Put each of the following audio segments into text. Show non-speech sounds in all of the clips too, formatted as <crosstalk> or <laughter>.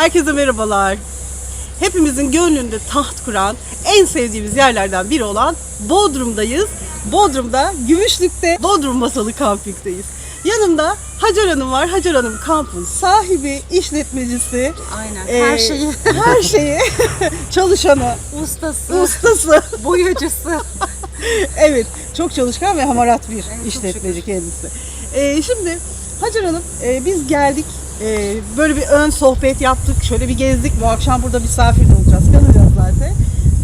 Herkese merhabalar. Hepimizin gönlünde taht kuran, en sevdiğimiz yerlerden biri olan Bodrum'dayız. Bodrum'da, Gümüşlük'te Bodrum Masalı Kamping'deyiz. Yanımda Hacer Hanım var. Hacer Hanım kampın sahibi, işletmecisi. Aynen. Ee, Her şeyi. <laughs> Her şeyi. <laughs> Çalışanı, Ustası, ustası. <laughs> boyacısı. evet, çok çalışkan ve hamarat bir çok işletmeci kendisi. Ee, şimdi Hacer Hanım, e, biz geldik. E, böyle bir ön sohbet yaptık. Şöyle bir gezdik. Bu akşam burada misafir de olacağız.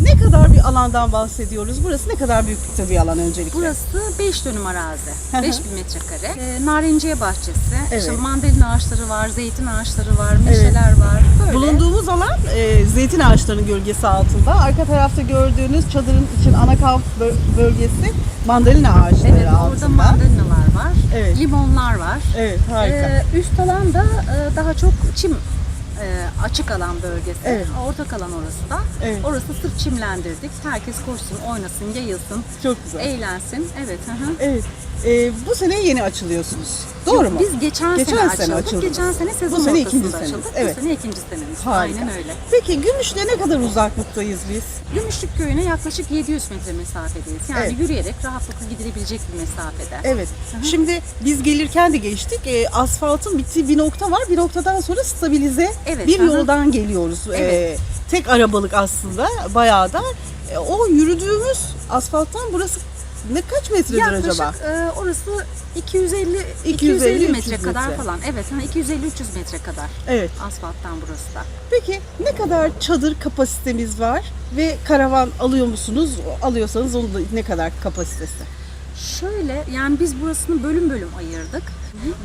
Ne kadar bir alandan bahsediyoruz? Burası ne kadar büyüklükte bir alan öncelikle? Burası 5 dönüm arazi. Hı hı. 5000 metrekare. Ee, narenciye bahçesi. Evet. İşte mandalina ağaçları var, zeytin ağaçları var, meşeler var. Böyle. Bulunduğumuz alan e, zeytin ağaçlarının gölgesi altında. Arka tarafta gördüğünüz çadırın için ana kamp bö- bölgesi mandalina ağaçları Evet, altında. orada mandalinalar var. Evet. Limonlar var. Evet, harika. Ee, üst alan da e, daha çok çim e, açık alan bölgesi. Evet. Ortak alan orası da. Evet. Orası sırf çimlendirdik. Herkes koşsun, oynasın, yayılsın, Çok güzel. eğlensin. Evet. Hı hı. Evet. E, bu sene yeni açılıyorsunuz. Doğru Yok, mu? Biz geçen, Geçen sene, sene açıldık. Geçen sene sezon Bu sene ikinci seneniz, açıldık. evet. Bu sene ikinci senemiz. Harika. Aynen öyle. Peki Gümüş'le ne kadar uzaklıktayız biz? Gümüşlük köyüne yaklaşık 700 metre mesafedeyiz. Yani Evet. yürüyerek rahatlıkla gidilebilecek bir mesafede. Evet. Şimdi biz gelirken de geçtik. E, asfaltın bittiği bir nokta var. Bir noktadan sonra stabilize Evet, bir aha. yoldan geliyoruz. E, Evet. tek arabalık aslında bayağı da. E, o yürüdüğümüz asfalttan burası ne kaç metredir Yaklaşık acaba? e, orası 250 250, 250 metre 300 kadar metre. falan. Evet, hani 250 300 metre kadar Evet. asfalttan burası da. Peki ne kadar çadır kapasitemiz var ve karavan alıyor musunuz? Alıyorsanız onun da ne kadar kapasitesi? Şöyle yani biz burasını bölüm bölüm ayırdık.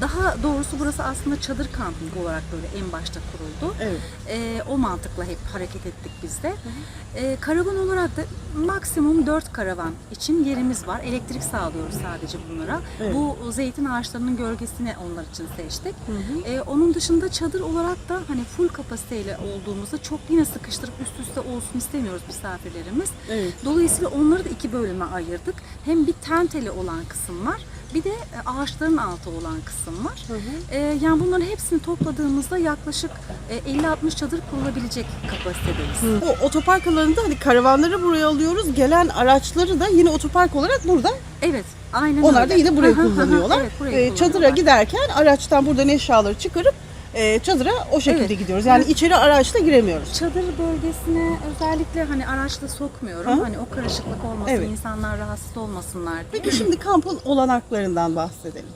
Daha doğrusu burası aslında çadır kamping olarak böyle en başta kuruldu. Evet. Ee, o mantıkla hep hareket ettik biz de. Ee, karavan olarak da maksimum 4 karavan için yerimiz var. Elektrik sağlıyoruz sadece bunlara. Evet. Bu zeytin ağaçlarının gölgesini onlar için seçtik. Ee, onun dışında çadır olarak da hani full kapasiteyle olduğumuzda çok yine sıkıştırıp üst üste olsun istemiyoruz misafirlerimiz. Evet. Dolayısıyla onları da iki bölüme ayırdık. Hem bir tenteli olan kısım var. Bir de e, ağaçların altı olan kısım var. Ee, yani bunların hepsini topladığımızda yaklaşık e, 50-60 çadır kurulabilecek kapasitedeyiz. Bu otopark alanında hani karavanları buraya alıyoruz. Gelen araçları da yine otopark olarak burada. Evet, aynen Onlar öyle. da yine burayı Hı hı hı hı. kullanıyorlar. evet, burayı Ee, çadıra giderken araçtan buradan eşyaları çıkarıp e, çadıra o şekilde Evet. gidiyoruz. Yani içeri araçla giremiyoruz. Çadır bölgesine özellikle hani araçla sokmuyorum. Hı. Hani o karışıklık olmasın, Evet. insanlar rahatsız olmasınlar diye. Peki şimdi kampın olanaklarından bahsedelim.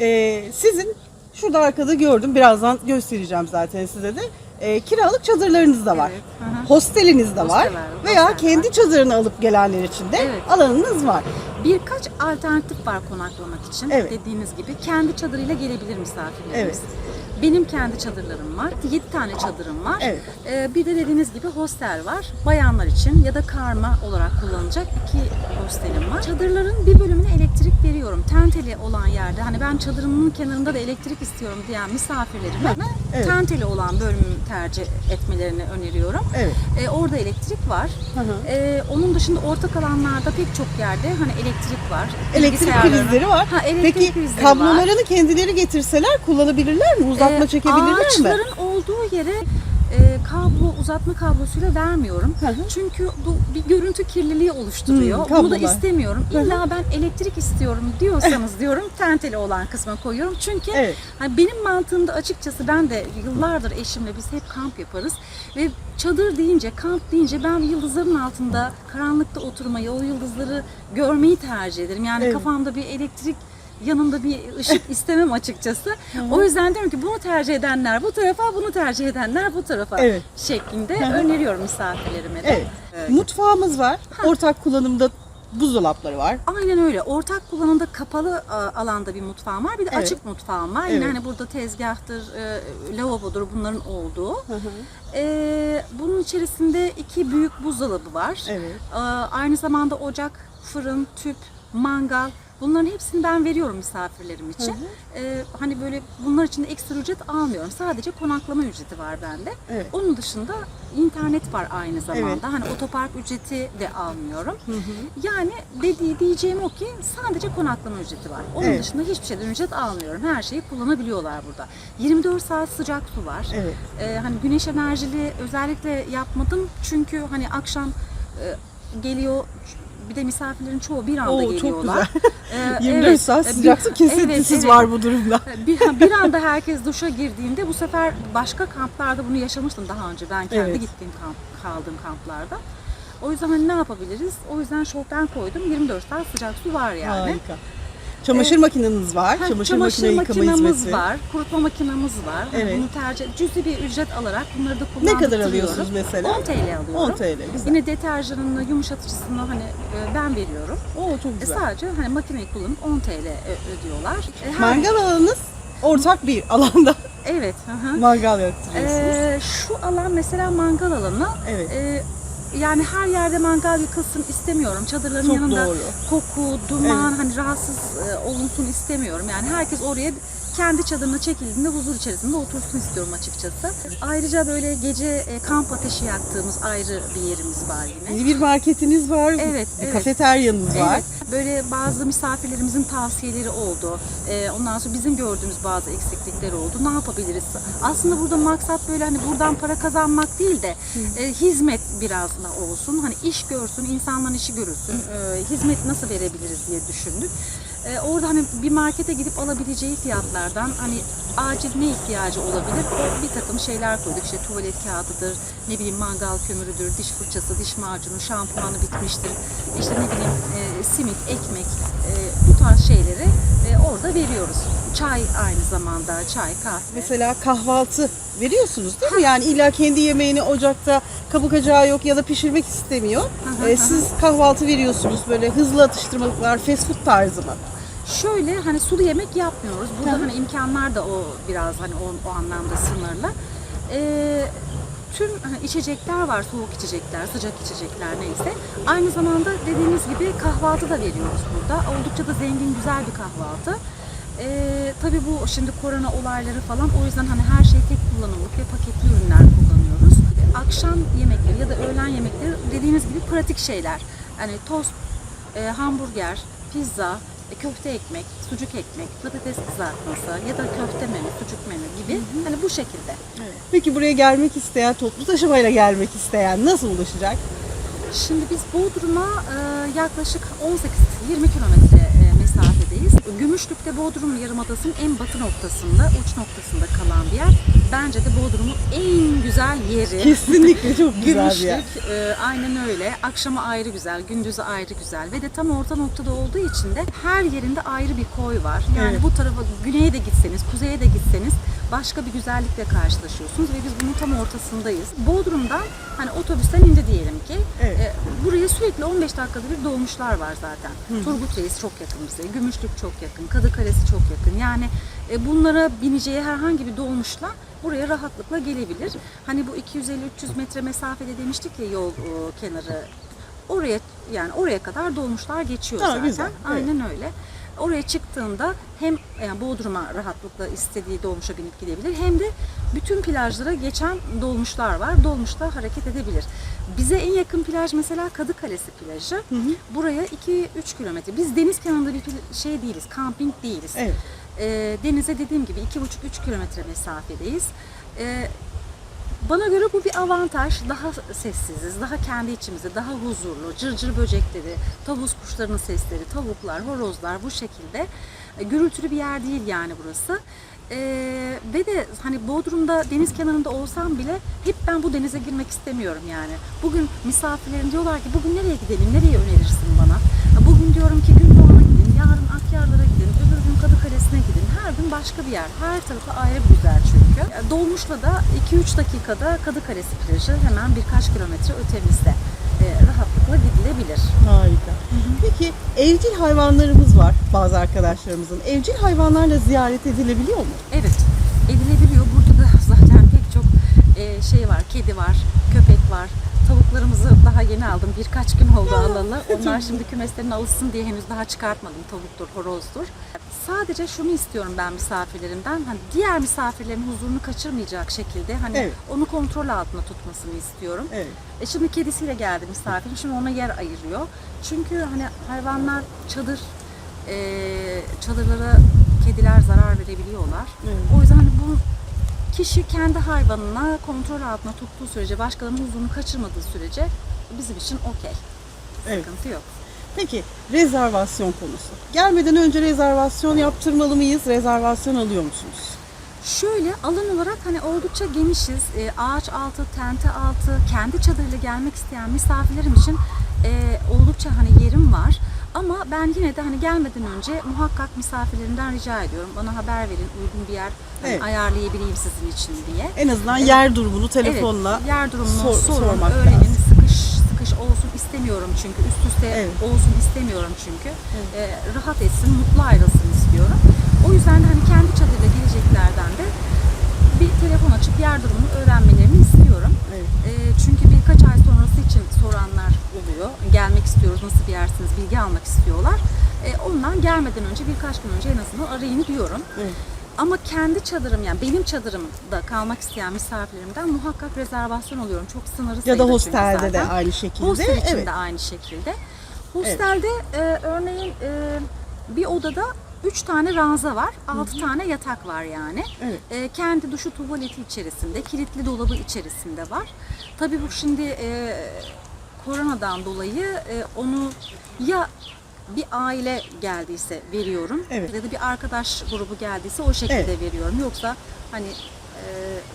Ee, sizin şurada arkada gördüm. Birazdan göstereceğim zaten size de. Ee, kiralık çadırlarınız da var. Evet, hı hı. Hosteliniz de var. Hostel var, Veya hostel kendi var. çadırını alıp gelenler için de Evet. alanınız var. Birkaç alternatif var konaklamak için. Evet. Dediğiniz gibi kendi çadırıyla gelebilir misafirlerimiz. Evet. Benim kendi çadırlarım var. 7 tane çadırım var. Evet. Ee, bir de dediğiniz gibi hostel var. Bayanlar için ya da karma olarak kullanılacak iki hostelim var. Çadırların bir bölümüne elektrik veriyorum. Tenteli olan yerde hani ben çadırımın kenarında da elektrik istiyorum diyen misafirlerime Evet. tenteli olan bölümü tercih etmelerini öneriyorum. Evet. Ee, orada elektrik var. Hı hı. Ee, onun dışında ortak alanlarda pek çok yerde hani elektrik var. Elektrik Bilgisayarların- prizleri var. Ha, elektrik Peki prizleri var. kablolarını kendileri getirseler kullanabilirler mi? Uzatma Ee, çekebilirler mi? Ağaçların olduğu yere kablo uzatma kablosuyla vermiyorum. Hı hı. Çünkü bu bir görüntü kirliliği oluşturuyor. Hmm, Bunu da kablolar. istemiyorum. Hı hı. İlla ben elektrik istiyorum diyorsanız <laughs> diyorum tenteli olan kısma koyuyorum. Çünkü Evet. hani benim mantığımda açıkçası ben de yıllardır eşimle biz hep kamp yaparız ve çadır deyince, kamp deyince ben yıldızların altında karanlıkta oturmayı, o yıldızları görmeyi tercih ederim. Yani Evet. kafamda bir elektrik yanımda bir ışık istemem açıkçası. O yüzden diyorum ki bunu tercih edenler bu tarafa, bunu tercih edenler bu tarafa Evet. şeklinde öneriyorum misafirlerime de. Evet. Mutfağımız var. Ortak kullanımda buzdolapları var. Aynen öyle. Ortak kullanımda kapalı a, alanda bir mutfağım var. Bir de Evet. açık mutfağım var. Yine Evet. hani burada tezgahtır, e, lavabodur bunların olduğu. E, bunun içerisinde iki büyük buzdolabı var. Evet. E, aynı zamanda ocak, fırın, tüp, mangal Bunların hepsini ben veriyorum misafirlerim için. Ee, hani böyle bunlar için de ekstra ücret almıyorum. Sadece konaklama ücreti var bende. Evet. Onun dışında internet var aynı zamanda. Evet. Hani otopark ücreti de almıyorum. Yani dediği diyeceğim o ki sadece konaklama ücreti var. Onun Evet. dışında hiçbir şeyden ücret almıyorum. Her şeyi kullanabiliyorlar burada. 24 saat sıcak su var. Evet. Ee, hani güneş enerjili özellikle yapmadım çünkü hani akşam e, geliyor bir de misafirlerin çoğu bir anda Oo, çok geliyorlar. Ee, 24 <laughs> evet, saat e, bir- sıcak su kesintisiz evet, evet. var bu durumda. Bir, bir anda herkes duşa girdiğinde bu sefer başka kamplarda bunu yaşamıştım daha önce. Ben kendi Evet. gittiğim kamp, kaldığım kamplarda. O yüzden hani ne yapabiliriz? O yüzden şofben koydum. 24 saat sıcak su var yani. Harika. Çamaşır makineniz var. Ha, çamaşır, çamaşır makine yıkama makinamız hizmeti. var, kurutma makinamız var. Hani Evet. Bunu tercih, cüzi bir ücret alarak bunları da Ne kullandırıyorum. kadar alıyorsunuz mesela? 10 TL alıyorum. 10 TL. Güzel. Yine deterjanını, yumuşatıcısını hani e, ben veriyorum. Oo çok E, güzel. sadece hani makineyi kullanıp 10 TL ö- ödüyorlar. E, her- Mangal alanınız ortak bir alanda Evet. hı hı. mangal yaptırıyorsunuz. Ee, şu alan mesela mangal alanı. Evet. Ee, yani her yerde mangal yıkılsın istemiyorum. Çadırların Çok yanında doğru. koku, duman, hani rahatsız e, olunsun istemiyorum. Yani herkes oraya kendi çadırına çekildiğinde huzur içerisinde otursun istiyorum açıkçası. Ayrıca böyle gece e, kamp ateşi yaktığımız ayrı bir yerimiz var yine. Yeni bir marketiniz var. Evet, bir evet. Kafeteryanız var. Evet, böyle bazı misafirlerimizin tavsiyeleri oldu. Ee, ondan sonra bizim gördüğümüz bazı eksiklikler oldu. Ne yapabiliriz? Aslında burada maksat böyle hani buradan para kazanmak değil de e, hizmet biraz da olsun. Hani iş görsün, insanların işi görülsün. E, hizmet nasıl verebiliriz diye düşündük. E, orada hani bir markete gidip alabileceği fiyatlardan hani acil ne ihtiyacı olabilir? Bir takım şeyler koyduk. İşte tuvalet kağıdıdır, ne bileyim mangal kömürüdür, diş fırçası, diş macunu, şampuanı bitmiştir. İşte ne bileyim e, simit, ekmek e, bu tarz şeyleri e, orada veriyoruz. Çay aynı zamanda, çay, kahve. Mesela kahvaltı veriyorsunuz değil mi? Yani illa kendi yemeğini ocakta kabuk acağı yok ya da pişirmek istemiyor. Ee, siz kahvaltı veriyorsunuz böyle hızlı atıştırmalıklar, fast food tarzı mı? Şöyle hani sulu yemek yapmıyoruz. Burada Hı. hani imkanlar da o biraz hani o, o anlamda sınırlı. Ee, tüm hani içecekler var, soğuk içecekler, sıcak içecekler neyse. Aynı zamanda dediğimiz gibi kahvaltı da veriyoruz burada. Oldukça da zengin, güzel bir kahvaltı. Ee, tabii bu şimdi korona olayları falan o yüzden hani her şey tek kullanımlık ve paketli ürünler kullanıyoruz. Akşam yemekleri ya da öğlen yemekleri dediğimiz gibi pratik şeyler. Yani tost, e, hamburger, pizza, köfte ekmek, sucuk ekmek, patates kızartması ya da köfte menü, sucuk menü gibi hani bu şekilde. Peki buraya gelmek isteyen, toplu taşımayla gelmek isteyen nasıl ulaşacak? Şimdi biz Bodrum'a e, yaklaşık 18-20 kilometre. Gümüşlük'te Bodrum Yarımadası'nın en batı noktasında, uç noktasında kalan bir yer. Bence de Bodrum'un en güzel yeri. Kesinlikle çok <laughs> güzel bir yer. Gümüşlük e, aynen öyle. Akşamı ayrı güzel, gündüzü ayrı güzel ve de tam orta noktada olduğu için de her yerinde ayrı bir koy var. Yani Evet. bu tarafa güneye de gitseniz, kuzeye de gitseniz başka bir güzellikle karşılaşıyorsunuz ve biz bunun tam ortasındayız. Bodrum'dan hani otobüsten indi diyelim ki. Evet. e, buraya sürekli 15 dakikada bir dolmuşlar var zaten. Turgut Reis çok yakın bize, Gümüşlük çok yakın, Kadıkalesi çok yakın. Yani e, bunlara bineceği herhangi bir dolmuşla buraya rahatlıkla gelebilir. Hani bu 250-300 metre mesafede demiştik ya yol e, kenarı oraya yani oraya kadar dolmuşlar geçiyor Ha, zaten. güzel, evet. Aynen öyle. Oraya çıktığında hem yani Bodrum'a rahatlıkla istediği dolmuşa binip gidebilir hem de bütün plajlara geçen dolmuşlar var. Dolmuşta hareket edebilir. Bize en yakın plaj mesela Kadıkalesi plajı. Buraya 2-3 kilometre. Biz deniz kenarında bir şey değiliz, kamping değiliz. Evet. Ee, denize dediğim gibi 2,5-3 kilometre mesafedeyiz. Ee, bana göre bu bir avantaj. Daha sessiziz, daha kendi içimizde, daha huzurlu. Cırcır böcekleri, tavus kuşlarının sesleri, tavuklar, horozlar bu şekilde. E, Gürültülü bir yer değil yani burası. Ee, ve de hani Bodrum'da deniz kenarında olsam bile hep ben bu denize girmek istemiyorum yani. Bugün misafirlerim diyorlar ki bugün nereye gidelim, nereye önerirsin bana? Bugün diyorum ki Gündoğan'a gidin, yarın Akyarlar'a gün Kadıkalesi'ne gidin. Her gün başka bir yer. Her tarafı ayrı bir güzel çünkü. Dolmuş'la da 2-3 dakikada Kadıkalesi plajı hemen birkaç kilometre ötemizde. E, rahatlıkla gidilebilir. Harika. Peki evcil hayvanlarımız var bazı arkadaşlarımızın. Evcil hayvanlarla ziyaret edilebiliyor mu? Evet, edilebiliyor. Burada da <laughs> zaten pek çok e, şey var. Kedi var, köpek var, tavuklarımızı daha yeni aldım. Birkaç gün oldu alalı. Onlar şimdi kümeslerine alışsın diye henüz daha çıkartmadım. Tavuktur, horozdur. Sadece şunu istiyorum ben misafirlerimden. Hani diğer misafirlerin huzurunu kaçırmayacak şekilde hani Evet. onu kontrol altında tutmasını istiyorum. Evet. E şimdi kedisiyle geldi misafirim. Şimdi ona yer ayırıyor. Çünkü hani hayvanlar çadır e, çadırlara kediler zarar verebiliyorlar. Evet. O yüzden hani bu kişi kendi hayvanına kontrol altında tuttuğu sürece, başkalarının huzurunu kaçırmadığı sürece bizim için okey. Evet. Sıkıntı yok. Peki rezervasyon konusu. Gelmeden önce rezervasyon yaptırmalı mıyız? Rezervasyon alıyor musunuz? Şöyle alan olarak hani oldukça genişiz. E, ağaç altı, tente altı, kendi çadırıyla gelmek isteyen misafirlerim için e, oldukça hani yerim var. Ama ben yine de hani gelmeden önce muhakkak misafirlerimden rica ediyorum. Bana haber verin uygun bir yer hani Evet. ayarlayabileyim sizin için diye. En azından yer durumunu telefonla Evet, yer durumunu sor- sormak öğrenin. lazım. Olsun istemiyorum çünkü. Üst üste Evet. olsun istemiyorum çünkü. Ee, rahat etsin, mutlu ayrılsın istiyorum. O yüzden de hani kendi çadırıyla geleceklerden de bir telefon açıp yer durumunu öğrenmelerini istiyorum. Evet. Ee, çünkü birkaç ay sonrası için soranlar oluyor. Gelmek istiyoruz, nasıl bir yersiniz, bilgi almak istiyorlar. Ee, ondan gelmeden önce birkaç gün önce en azından arayın diyorum. Evet. Ama kendi çadırım yani benim çadırımda kalmak isteyen misafirlerimden muhakkak rezervasyon alıyorum. Çok sınırlı ya da çünkü hostelde de zaten. aynı şekilde. Hostel için evet. de aynı şekilde. Hostelde e, örneğin e, bir odada 3 tane ranza var, 6 tane yatak var yani. Evet. E, kendi duşu tuvaleti içerisinde, kilitli dolabı içerisinde var. Tabii bu şimdi e, koronadan dolayı e, onu ya bir aile geldiyse veriyorum Evet. ya da bir arkadaş grubu geldiyse o şekilde Evet. veriyorum. Yoksa hani e,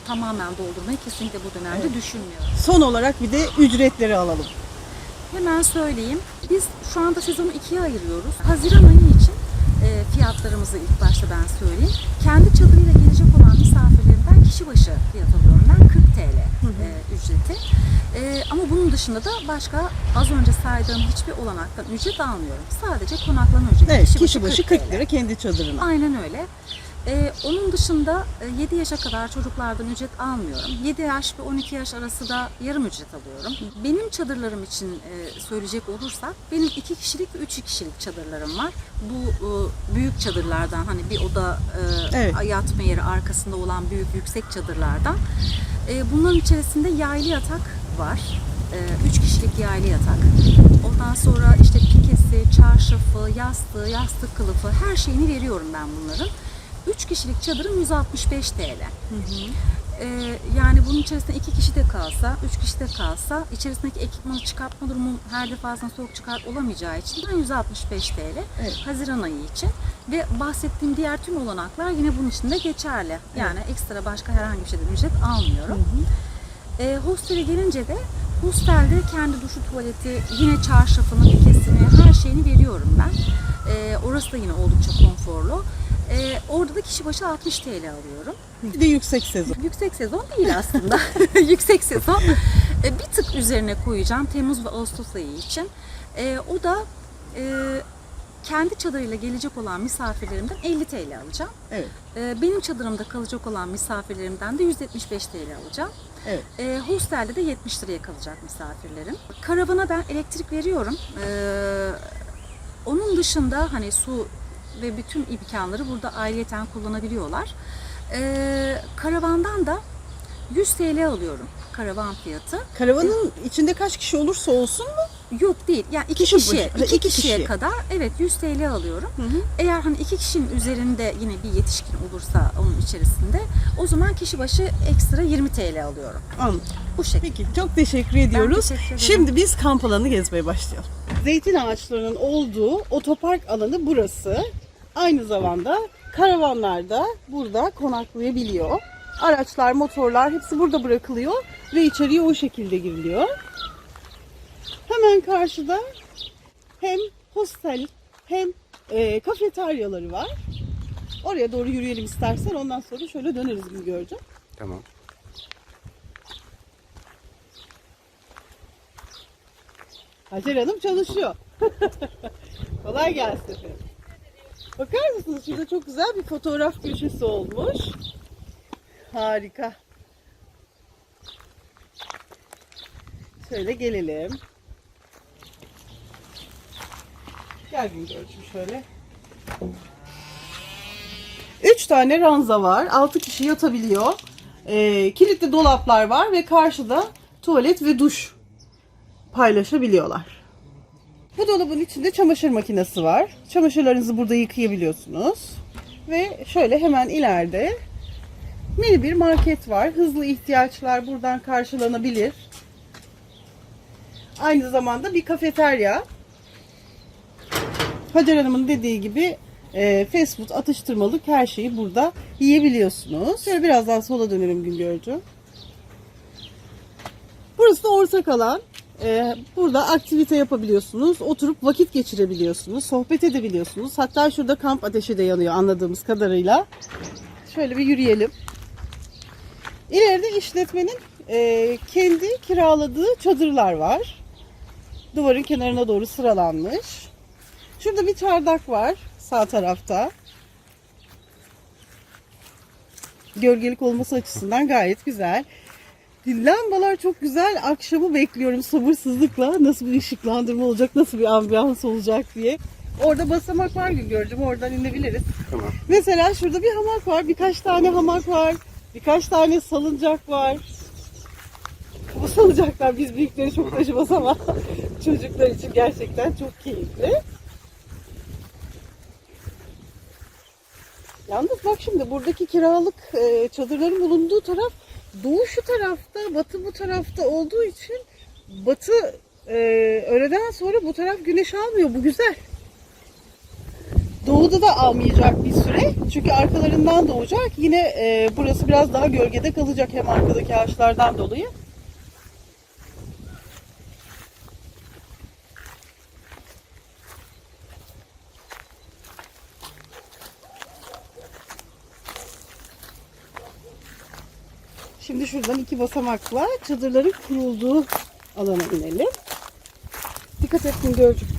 tamamen doldurmayı kesinlikle bu dönemde Evet. düşünmüyorum. Son olarak bir de ücretleri alalım. Hemen söyleyeyim. Biz şu anda sezonu ikiye ayırıyoruz. Haziran ayı için e, fiyatlarımızı ilk başta ben söyleyeyim. Kendi çadırıyla gelecek olan misafirlerimden kişi başı fiyat alıyorum ben 40 TL e, ücreti. E, ama bunun dışında da başka az önce saydığım hiçbir olanaktan ücret almıyorum. Sadece konaklama ücreti. Evet, kişi başı 40 TL. lira kendi çadırına. Aynen öyle. Ee, onun dışında e, 7 yaşa kadar çocuklardan ücret almıyorum. 7 yaş ve 12 yaş arası da yarım ücret alıyorum. Benim çadırlarım için e, söyleyecek olursak benim 2 kişilik ve 3 kişilik çadırlarım var. Bu e, büyük çadırlardan hani bir oda e, Evet. yatma yeri arkasında olan büyük yüksek çadırlardan. E, bunların içerisinde yaylı yatak var. 3 kişilik yaylı yatak. Ondan sonra işte pikesi, çarşafı, yastığı, yastık kılıfı her şeyini veriyorum ben bunların. 3 kişilik çadırım 165 TL. Ee, yani bunun içerisinde iki kişi de kalsa, üç kişi de kalsa içerisindeki ekipmanı çıkartma durumum her defasında soğuk çıkar olamayacağı için ben 165 TL Evet. Haziran ayı için ve bahsettiğim diğer tüm olanaklar yine bunun için de geçerli. Yani ekstra başka herhangi bir şeyden ücret almıyorum. E, hostele gelince de hostelde kendi duşu tuvaleti, yine çarşafını, pikesini, her şeyini veriyorum ben. E, orası da yine oldukça konforlu. E, orada da kişi başı 60 TL alıyorum. Bir de yüksek sezon. Yüksek sezon değil aslında. <laughs> Yüksek sezon. E, bir tık üzerine koyacağım Temmuz ve Ağustos ayı için. E, o da e, kendi çadırıyla gelecek olan misafirlerimden 50 TL alacağım. Evet. E, benim çadırımda kalacak olan misafirlerimden de 175 TL alacağım. Evet. E, hostelde de 70 liraya kalacak misafirlerim. Karavana ben elektrik veriyorum. E, onun dışında hani su ve bütün imkanları burada ayrıyeten kullanabiliyorlar. E, karavandan da 100 TL alıyorum karavan fiyatı. Karavanın içinde kaç kişi olursa olsun mu? Yok değil. Yani iki Kişi başı- iki, iki kişiye kişi. kadar evet 100 TL alıyorum. Hı hı. Eğer hani iki kişinin üzerinde yine bir yetişkin olursa onun içerisinde o zaman kişi başı ekstra 20 TL alıyorum. Anladım. Bu şekilde. Peki çok teşekkür ediyoruz. teşekkür ederim. Şimdi biz kamp alanı gezmeye başlayalım. Zeytin ağaçlarının olduğu otopark alanı burası. Aynı zamanda karavanlar da burada konaklayabiliyor. Araçlar, motorlar hepsi burada bırakılıyor ve içeriye o şekilde giriliyor. Hemen karşıda hem hostel hem e, kafeteryaları var. Oraya doğru yürüyelim istersen ondan sonra şöyle döneriz gibi göreceğim. Tamam. Hacer Hanım çalışıyor. <laughs> Kolay gelsin. Bakar mısınız? Şurada çok güzel bir fotoğraf köşesi olmuş. Harika. Şöyle gelelim. Gel Güngör'cüğüm şöyle. Üç tane ranza var. Altı kişi yatabiliyor. Ee, kilitli dolaplar var ve karşıda tuvalet ve duş paylaşabiliyorlar. Bu dolabın içinde çamaşır makinesi var. Çamaşırlarınızı burada yıkayabiliyorsunuz. Ve şöyle hemen ileride mini bir market var. Hızlı ihtiyaçlar buradan karşılanabilir. Aynı zamanda bir kafeterya. Hacer Hanım'ın dediği gibi e, fast food atıştırmalık her şeyi burada yiyebiliyorsunuz. Şöyle biraz daha sola dönelim Güngör'cüğüm. Burası da ortak alan. Ee, burada aktivite yapabiliyorsunuz. Oturup vakit geçirebiliyorsunuz. Sohbet edebiliyorsunuz. Hatta şurada kamp ateşi de yanıyor anladığımız kadarıyla. Şöyle bir yürüyelim. İleride işletmenin e, kendi kiraladığı çadırlar var. Duvarın kenarına doğru sıralanmış. Şurada bir çardak var sağ tarafta. Gölgelik olması açısından gayet güzel. Lambalar çok güzel. Akşamı bekliyorum sabırsızlıkla. Nasıl bir ışıklandırma olacak, nasıl bir ambiyans olacak diye. Orada basamak var Güngör'cüm. Oradan inebiliriz. Tamam. Mesela şurada bir hamak var. Birkaç tane hamak var. Birkaç tane salıncak var. Bu salıncaklar biz büyükleri çok taşımaz ama <laughs> çocuklar için gerçekten çok keyifli. Yalnız bak şimdi buradaki kiralık e, çadırların bulunduğu taraf doğu şu tarafta, batı bu tarafta olduğu için batı e, öğleden sonra bu taraf güneş almıyor. Bu güzel. Doğuda da almayacak bir süre. Çünkü arkalarından doğacak. Yine e, burası biraz daha gölgede kalacak hem arkadaki ağaçlardan dolayı. Şimdi şuradan iki basamakla çadırların kurulduğu alana inelim. Dikkat et Güngör'cüğüm.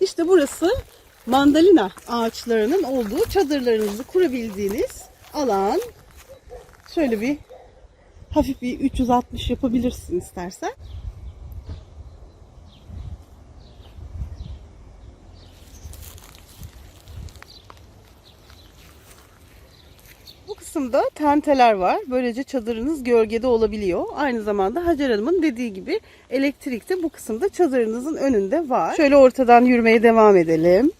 İşte burası mandalina ağaçlarının olduğu çadırlarınızı kurabildiğiniz alan. Şöyle bir hafif bir 360 yapabilirsin istersen. Kısımda tenteler var. Böylece çadırınız gölgede olabiliyor. Aynı zamanda Hacer Hanım'ın dediği gibi elektrik de bu kısımda çadırınızın önünde var. Şöyle ortadan yürümeye devam edelim.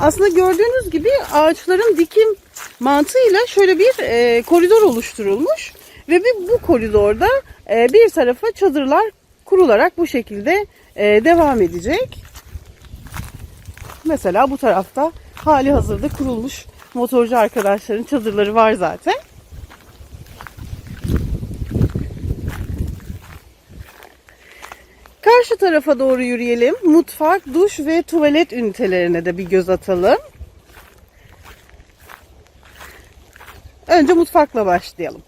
Aslında gördüğünüz gibi ağaçların dikim mantığıyla şöyle bir e, koridor oluşturulmuş ve bir, bu koridorda e, bir tarafa çadırlar kurularak bu şekilde e, devam edecek. Mesela bu tarafta hali hazırda kurulmuş motorcu arkadaşların çadırları var zaten. Karşı tarafa doğru yürüyelim. Mutfak, duş ve tuvalet ünitelerine de bir göz atalım. Önce mutfakla başlayalım.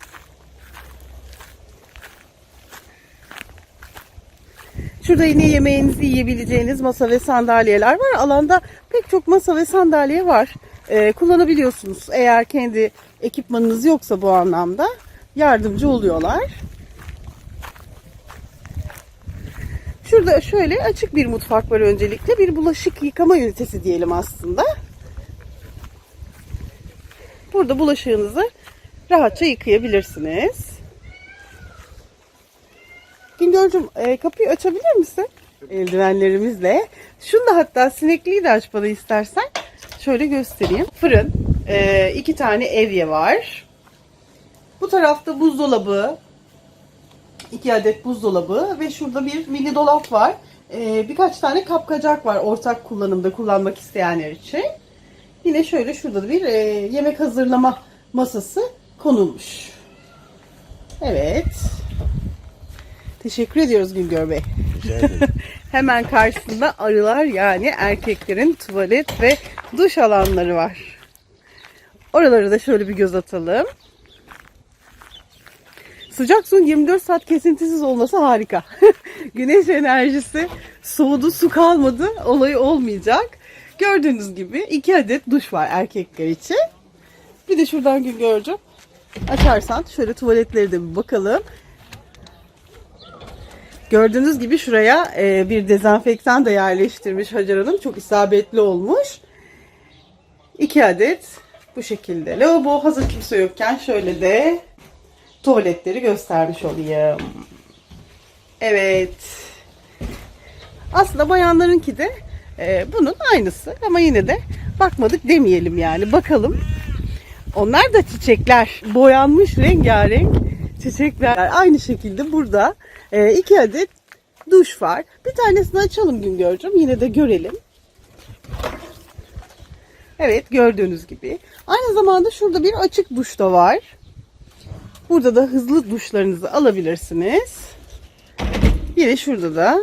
Şurada yine yemeğinizi yiyebileceğiniz masa ve sandalyeler var. Alanda pek çok masa ve sandalye var. Ee, kullanabiliyorsunuz. Eğer kendi ekipmanınız yoksa bu anlamda yardımcı oluyorlar. Şurada şöyle açık bir mutfak var öncelikle. Bir bulaşık yıkama ünitesi diyelim aslında. Burada bulaşığınızı rahatça yıkayabilirsiniz. Güngör'cüm e, kapıyı açabilir misin? Eldivenlerimizle. Şunu da hatta sinekliği de aç bana istersen. Şöyle göstereyim. Fırın. E, iki tane evye var. Bu tarafta buzdolabı. iki adet buzdolabı ve şurada bir mini dolap var. E, birkaç tane kapkacak var ortak kullanımda kullanmak isteyenler için. Yine şöyle şurada da bir e, yemek hazırlama masası konulmuş. Evet. Teşekkür ediyoruz Güngör Bey. Rica ederim. <laughs> Hemen karşısında arılar yani erkeklerin tuvalet ve duş alanları var. Oraları da şöyle bir göz atalım. Sıcak suyun 24 saat kesintisiz olması harika. <laughs> Güneş enerjisi soğudu su kalmadı olayı olmayacak. Gördüğünüz gibi iki adet duş var erkekler için. Bir de şuradan Güngör'cüm açarsan şöyle tuvaletleri de bir bakalım. Gördüğünüz gibi şuraya e, bir dezenfektan da yerleştirmiş Hacer Hanım. Çok isabetli olmuş. İki adet bu şekilde. Lavabo hazır kimse yokken şöyle de tuvaletleri göstermiş olayım. Evet. Aslında bayanlarınki de e, bunun aynısı ama yine de bakmadık demeyelim yani bakalım. Onlar da çiçekler boyanmış rengarenk çiçekler. Aynı şekilde burada e, iki adet duş var. Bir tanesini açalım Güngör'cüm yine de görelim. Evet gördüğünüz gibi. Aynı zamanda şurada bir açık duş da var. Burada da hızlı duşlarınızı alabilirsiniz. Yine şurada da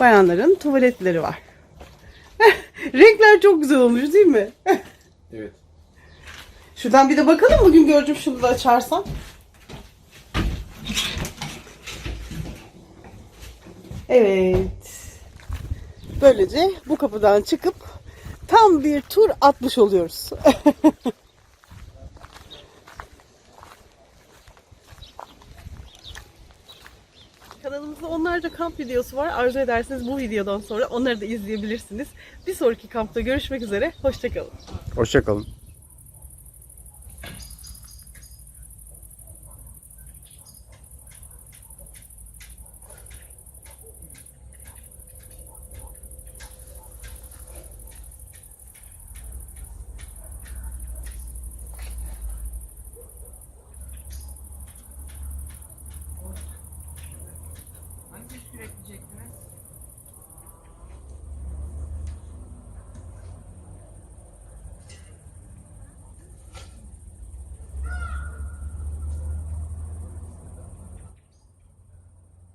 bayanların tuvaletleri var. <laughs> Renkler çok güzel olmuş değil mi? Evet. Şuradan bir de bakalım bugün gördüm şunu da açarsan. Evet. Böylece bu kapıdan çıkıp tam bir tur atmış oluyoruz. <laughs> Kanalımızda onlarca kamp videosu var. Arzu ederseniz bu videodan sonra onları da izleyebilirsiniz. Bir sonraki kampta görüşmek üzere. Hoşçakalın. Hoşçakalın.